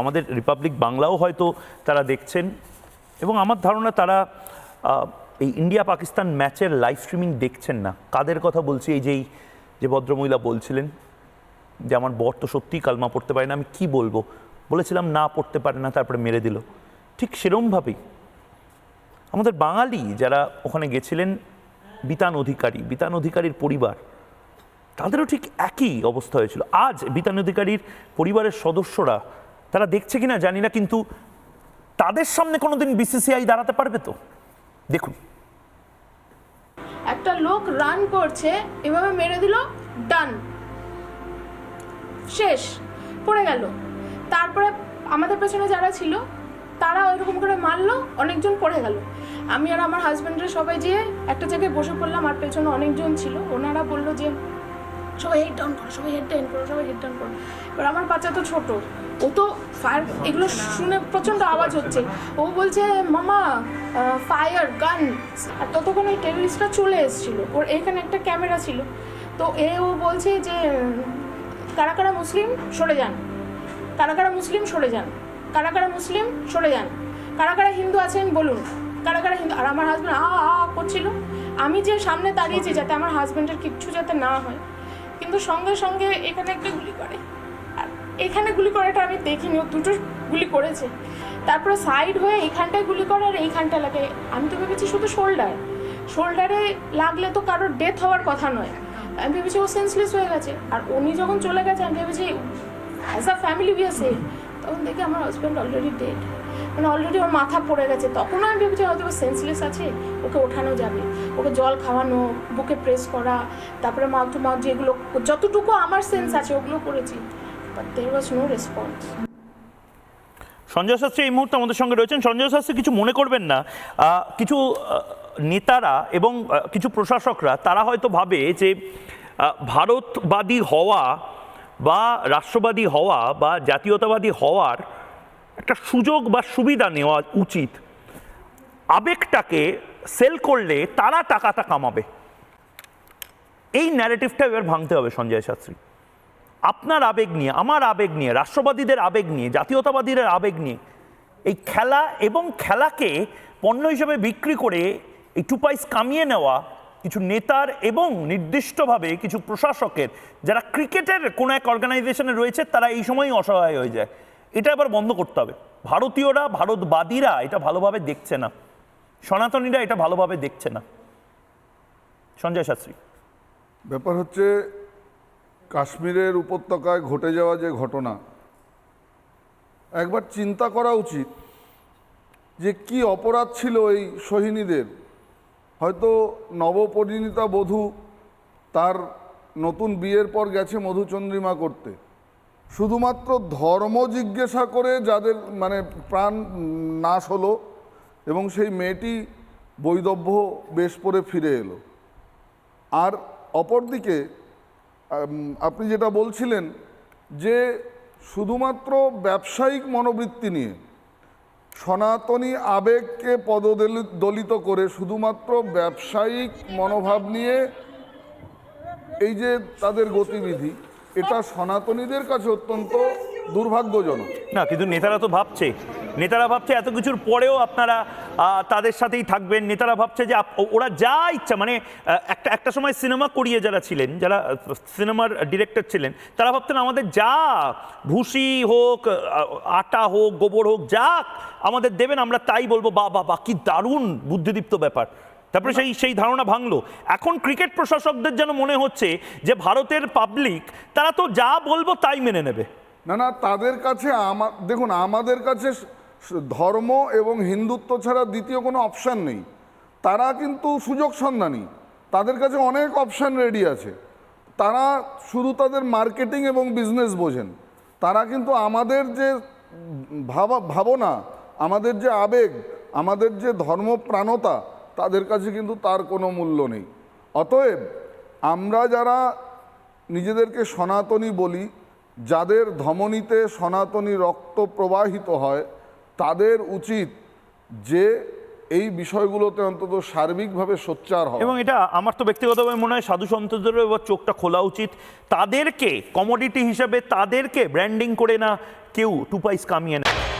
আমাদের রিপাবলিক বাংলাও হয়তো তারা দেখছেন এবং আমার ধারণা তারা এই ইন্ডিয়া পাকিস্তান ম্যাচের লাইভ স্ট্রিমিং দেখছেন না। কাদের কথা বলছি? এই যেই যে ভদ্রমহিলা বলছিলেন যে আমার বর তো সত্যিই কালমা পড়তে পারে না, আমি কি বলব? বলেছিলাম, না, পড়তে পারে না। তারপরে মেরে দিল। ঠিক সেরমভাবেই আমাদের বাঙালি যারা ওখানে গেছিলেন, বিতান অধিকারী, বিতান অধিকারীর পরিবার তাদেরও ঠিক একই অবস্থা হয়েছিল। আজ বিতান অধিকারীর পরিবারের সদস্যরা, তারা দেখছে কিনা জানি না, কিন্তু তাদের সামনে কোনোদিন বিসিসিআই দাঁড়াতে পারবে তো? দেখুন। একটা লোক রান করছে, এভাবে মেরে দিল ডান শেষ, পড়ে গেল। তারপরে আমাদের পেছনে যারা ছিল, তারা ওইরকম করে মারলো, অনেকজন পড়ে গেল। আমি আর আমার হাজব্যান্ডের সবাই যেয়ে একটা জায়গায় বসে পড়লাম, আর পেছনে অনেকজন ছিল। ওনারা বলল যে সবাই হেড ডাউন করো, সবাই হেড ডাউন করো, সবাই হেড ডাউন করো। এবার আমার বাচ্চা তো ছোট, ও তো ফায়ার এগুলো শুনে প্রচণ্ড আওয়াজ হচ্ছে। ও বলছে, মামা ফায়ার গান আর ততক্ষণ ওই টেররিস্টরা চলে এসেছিল। ওর এখানে একটা ক্যামেরা ছিল। তো এ, ও বলছে যে, কারা কারা মুসলিম, সরে যান। কারা কারা মুসলিম, সরে যান। কারা কারা মুসলিম, সরে যান। কারা কারা হিন্দু আছেন, বলুন। কারা কারা হিন্দু আর আমার হাজব্যান্ড আ আ করছিল। আমি যে সামনে দাঁড়িয়েছি যাতে আমার হাজব্যান্ডের কিচ্ছু যাতে না হয়। কিন্তু সঙ্গে সঙ্গে এখানে একটা গুলি করে। আর এখানে গুলি করাটা আমি দেখিনি, ও দুটো গুলি করেছে। তারপরে সাইড হয়ে এইখানটায় গুলি করে আর এইখানটা লাগে। আমি তো ভেবেছি শুধু শোল্ডার শোল্ডারে লাগলে তো কারোর ডেথ হওয়ার কথা নয়। আমি ভেবেছি ও সেন্সলেস হয়ে গেছে। আর উনি যখন চলে গেছে, আমি ভেবেছি as a family we are safe তখন দেখি আমার হাজব্যান্ড অলরেডি ডেড মানে অলরেডি ওর মাথা পড়ে গেছে। তখনও আমি ভেবেছি হয়তো সেন্সলেস আছে, ওকে ওঠানো যাবে। ওকে জল খাওয়ানো, বুকে প্রেস করা, তারপরে মাউথ টু মাউথ যেগুলো, যতটুকু আমার সেন্স আছে, ওগুলো করেছি। But there was no response Sanjay Shastri এই মুহূর্তে আমাদের সঙ্গে রয়েছেন। সঞ্জয় শাস্ত্রী, কিছু মনে করবেন না। কিছু নেতারা এবং কিছু প্রশাসকরা, তারা হয়তো ভাবে যে ভারতবাদী হওয়া বা রাষ্ট্রবাদী হওয়া বা জাতীয়তাবাদী হওয়ার একটা সুযোগ বা সুবিধা নেওয়া উচিত। আবেগটাকে সেল করলে তারা টাকাটা কামাবে। এই ন্যারেটিভটা এবার ভাঙতে হবে সঞ্জয় শাস্ত্রী। আপনার আবেগ নিয়ে, আমার আবেগ নিয়ে, রাষ্ট্রবাদীদের আবেগ নিয়ে, জাতীয়তাবাদীদের আবেগ নিয়ে, এই খেলা এবং খেলাকে পণ্য হিসেবে বিক্রি করে এই টুপাইস কামিয়ে নেওয়া কিছু নেতার এবং নির্দিষ্টভাবে কিছু প্রশাসকের, যারা ক্রিকেটের কোনো এক অর্গানাইজেশনে রয়েছে, তারা এই সময়ই অসহায় হয়ে যায়। এটা এবার বন্ধ করতে হবে। ভারতীয়রা, ভারতবাদীরা এটা ভালোভাবে দেখছে না। সনাতনীরা এটা ভালোভাবে দেখছে না। সঞ্জয় শাস্ত্রী। ব্যাপার হচ্ছে, কাশ্মীরের উপত্যকায় ঘটে যাওয়া যে ঘটনা, একবার চিন্তা করা উচিত যে কি অপরাধ ছিল এই সোহিনীদের হয়তো নবপরিণীতা বধূ তার নতুন বিয়ের পর গেছে মধুচন্দ্রিমা করতে। শুধুমাত্র ধর্ম জিজ্ঞাসা করে যাদের মানে প্রাণ নাশ হলো এবং সেই মেয়েটি বৈদব্য বেশ পরে ফিরে এলো। আর অপরদিকে আপনি যেটা বলছিলেন যে শুধুমাত্র ব্যবসায়িক মনোবৃত্তি নিয়ে সনাতনী আবেগকে পদদলিত করে শুধুমাত্র ব্যবসায়িক মনোভাব নিয়ে এই যে তাদের গতিবিধি এটা সনাতনীদের কাছে অত্যন্ত দুর্ভাগ্যজনক। না, কিন্তু নেতারা তো ভাবছে। নেতারা ভাবছে এত কিছুর পরেও আপনারা তাদের সাথেই থাকবেন। নেতারা ভাবছে যে ওরা যা ইচ্ছা মানে একটা একটা সময় সিনেমা করিয়ে যারা ছিলেন, যারা সিনেমার ডিরেক্টর ছিলেন, তারা ভাবতেন আমাদের যা ভুসি হোক আটা হোক, গোবর হোক যা আমাদের দেবেন, আমরা তাই বলব বা বা কি দারুণ বুদ্ধিদীপ্ত ব্যাপার। তারপরে সেই সেই ধারণা ভাঙলো। এখন ক্রিকেট প্রশাসকদের যেন মনে হচ্ছে যে ভারতের পাবলিক তারা তো যা বলব তাই মেনে নেবে। না না, তাদের কাছে আমা, দেখুন, আমাদের কাছে ধর্ম এবং হিন্দুত্ব ছাড়া দ্বিতীয় কোনো অপশান নেই। তারা কিন্তু সুযোগ সন্ধানী। তাদের কাছে অনেক অপশান রেডি আছে। তারা শুধু তাদের মার্কেটিং এবং বিজনেস বোঝেন। তারা কিন্তু আমাদের যে ভাবা, ভাবনা, আমাদের যে আবেগ, আমাদের যে ধর্মপ্রাণতা তাদের কাছে কিন্তু তার কোনো মূল্য নেই। অতএব আমরা যারা নিজেদেরকে সনাতনী বলি, যাদের ধমনীতে সনাতনী রক্ত প্রবাহিত হয়, তাদের উচিত যে এই বিষয়গুলোতে অন্তত সার্বিকভাবে সোচ্চার হয় এবং এটা আমার তো ব্যক্তিগতভাবে মনে হয় সাধু সন্তদেরও এবার চোখটা খোলা উচিত। তাদেরকে কমোডিটি হিসাবে তাদেরকে ব্র্যান্ডিং করে না কেউ টু পাইস কামিয়ে না